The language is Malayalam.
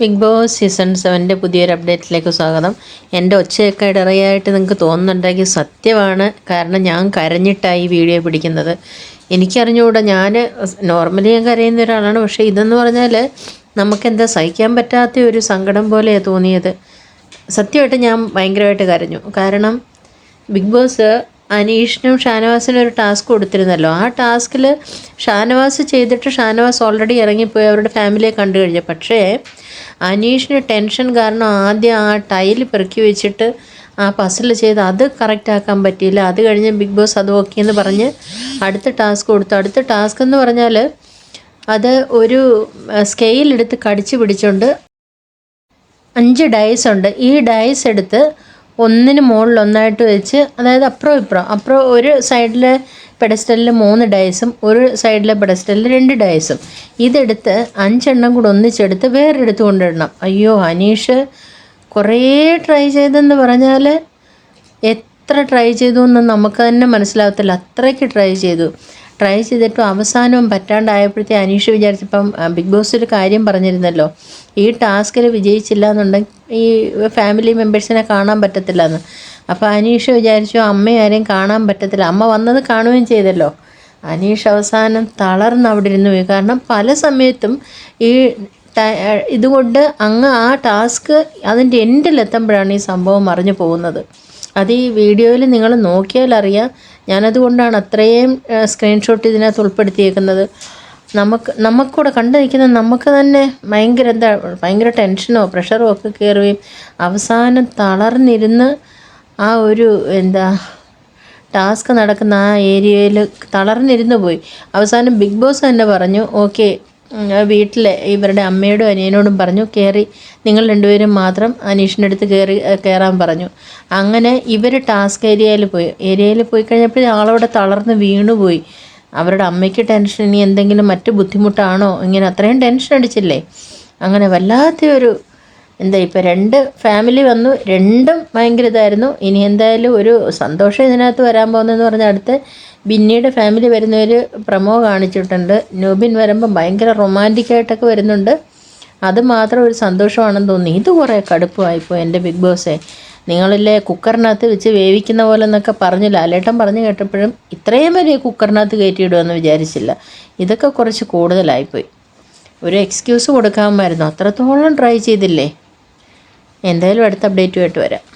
ബിഗ് ബോസ് സീസൺ സെവന്റെ പുതിയൊരു അപ്ഡേറ്റിലേക്ക് സ്വാഗതം. എന്റെ ഒച്ചയൊക്കെ ഇടറിയായിട്ട് നിങ്ങൾക്ക് തോന്നുന്നുണ്ടെങ്കിൽ സത്യമാണ്. കാരണം ഞാൻ കരഞ്ഞിട്ടായി വീഡിയോ പിടിക്കുന്നത്. എനിക്കറിഞ്ഞുകൂടാ ഞാൻ നോർമലി ഞാൻ കരയുന്ന ഒരാളാണ്. പക്ഷേ ഇതെന്ന് പറഞ്ഞാൽ നമുക്കെന്താ സഹിക്കാൻ പറ്റാത്ത ഒരു സങ്കടം പോലെയാണ് തോന്നിയത്. സത്യമായിട്ട് ഞാൻ ഭയങ്കരമായിട്ട് കരഞ്ഞു. കാരണം ബിഗ് ബോസ് അനീഷിനും ഷാനവാസിനും ഒരു ടാസ്ക് കൊടുത്തിരുന്നല്ലോ. ആ ടാസ്കിൽ ഷാനവാസ് ചെയ്തിട്ട് ഷാനവാസ് ഓൾറെഡി ഇറങ്ങിപ്പോയി. അവരുടെ ഫാമിലിയെ കണ്ടു കഴിഞ്ഞു. പക്ഷേ അനീഷിന് ടെൻഷൻ കാരണം ആദ്യം ആ ടൈൽ പെറുക്കി വെച്ചിട്ട് ആ പസിൽ ചെയ്ത് അത് കറക്റ്റ് ആക്കാൻ പറ്റിയില്ല. അത് കഴിഞ്ഞ് ബിഗ് ബോസ് അത് ഓക്കെ എന്ന് പറഞ്ഞ് അടുത്ത ടാസ്ക് കൊടുത്തു. അടുത്ത ടാസ്ക് എന്ന് പറഞ്ഞാൽ അത് ഒരു സ്കെയിൽ എടുത്ത് കടിച്ചു പിടിച്ചുകൊണ്ട് അഞ്ച് ഡൈസ് ഉണ്ട്. ഈ ഡൈസ് എടുത്ത് ഒന്നിന് മുകളിൽ ഒന്നായിട്ട് വെച്ച് അതായത് അപ്പുറം ഇപ്പുറം അപ്പുറം ഒരു സൈഡിലെ പെഡസ്റ്റലിൽ മൂന്ന് ഡയസും ഒരു സൈഡിലെ പെഡസ്റ്റലിൽ രണ്ട് ഡയസും ഇതെടുത്ത് അഞ്ചെണ്ണം കൂടെ ഒന്നിച്ചെടുത്ത് വേറെടുത്ത് കൊണ്ടിടണം. അയ്യോ അനീഷ് കുറേ ട്രൈ ചെയ്തെന്ന് പറഞ്ഞാൽ എത്ര ട്രൈ ചെയ്തു എന്ന് നമുക്ക് തന്നെ മനസ്സിലാവത്തില്ല. അത്രയ്ക്ക് ട്രൈ ചെയ്തു. ട്രൈ ചെയ്തിട്ടും അവസാനവും പറ്റാണ്ടായപ്പോഴത്തേ അനീഷ് വിചാരിച്ചപ്പം ബിഗ് ബോസ് ഒരു കാര്യം പറഞ്ഞിരുന്നല്ലോ. ഈ ടാസ്കിൽ വിജയിച്ചില്ല എന്നുണ്ടെങ്കിൽ ഈ ഫാമിലി മെമ്പേഴ്സിനെ കാണാൻ പറ്റത്തില്ല എന്ന് അപ്പോൾ അനീഷ് വിചാരിച്ചു അമ്മയെ ആരെയും കാണാൻ പറ്റത്തില്ല. അമ്മ വന്നത് കാണുകയും ചെയ്തല്ലോ. അനീഷ് അവസാനം തളർന്ന് അവിടെ ഇരുന്നു പോയി. കാരണം പല സമയത്തും ഈ ഇതുകൊണ്ട് അങ്ങ് ആ ടാസ്ക് അതിന്റെ എൻഡിലെത്തുമ്പോഴാണ് ഈ സംഭവം മറിഞ്ഞു പോകുന്നത്. അത് ഈ വീഡിയോയിൽ നിങ്ങൾ നോക്കിയാൽ അറിയാം. ഞാനതുകൊണ്ടാണ് അത്രയും സ്ക്രീൻഷോട്ട് ഇതിനകത്ത് ഉൾപ്പെടുത്തിയേക്കുന്നത്. നമുക്ക് നമുക്കൂടെ കണ്ടു നിൽക്കുന്ന നമുക്ക് തന്നെ ഭയങ്കര എന്താ ഭയങ്കര ടെൻഷനോ പ്രഷറോ ഒക്കെ കയറുകയും അവസാനം തളർന്നിരുന്ന് ആ ഒരു എന്താ ടാസ്ക് നടക്കുന്ന ആ ഏരിയയിൽ തളർന്നിരുന്ന് പോയി. അവസാനം ബിഗ് ബോസ് തന്നെ പറഞ്ഞു ഓക്കെ വീട്ടിലെ ഇവരുടെ അമ്മയോടും അനിയനോടും പറഞ്ഞു കയറി നിങ്ങൾ രണ്ടുപേരും മാത്രം അനീഷിന്റെ അടുത്ത് കയറി കയറാൻ പറഞ്ഞു. അങ്ങനെ ഇവർ ടാസ്ക് ഏരിയയിൽ പോയി. ഏരിയയിൽ പോയി കഴിഞ്ഞപ്പോൾ ആളവിടെ തളർന്ന് വീണുപോയി അവരുടെ അമ്മയ്ക്ക് ടെൻഷൻ ഇനി എന്തെങ്കിലും മറ്റു ബുദ്ധിമുട്ടാണോ? ഇങ്ങനെ അത്രയും ടെൻഷൻ അടിച്ചില്ലേ? അങ്ങനെ വല്ലാത്ത ഒരു എന്താ ഇപ്പോൾ രണ്ട് ഫാമിലി വന്നു രണ്ടും ഭയങ്കര ഇതായിരുന്നു. ഇനി എന്തായാലും ഒരു സന്തോഷം ഇതിനകത്ത് വരാൻ പോകുന്നതെന്ന് പറഞ്ഞാൽ അടുത്ത് ബിന്നിയുടെ ഫാമിലി വരുന്നവർ പ്രമോ കാണിച്ചിട്ടുണ്ട്. നൂബിൻ വരുമ്പം ഭയങ്കര റൊമാന്റിക്കായിട്ടൊക്കെ വരുന്നുണ്ട്. അത് മാത്രം ഒരു സന്തോഷമാണെന്ന് തോന്നി ഇത് കുറേ കടുപ്പമായിപ്പോൾ എന്റെ ബിഗ് ബോസേ. നിങ്ങളില്ലേ കുക്കറിനകത്ത് വെച്ച് വേവിക്കുന്ന പോലെ എന്നൊക്കെ പറഞ്ഞു ലാലേട്ടൻ പറഞ്ഞു കേട്ടപ്പോഴും ഇത്രയും വലിയ കുക്കറിനകത്ത് കയറ്റിയിടുമെന്ന് വിചാരിച്ചില്ല. ഇതൊക്കെ കുറച്ച് കൂടുതലായിപ്പോയി. ഒരു എക്സ്ക്യൂസ് കൊടുക്കാമായിരുന്നു അത്രത്തോളം ട്രൈ ചെയ്തില്ലേ? എന്തായാലും അടുത്ത അപ്ഡേറ്റുമായിട്ട് വരാം.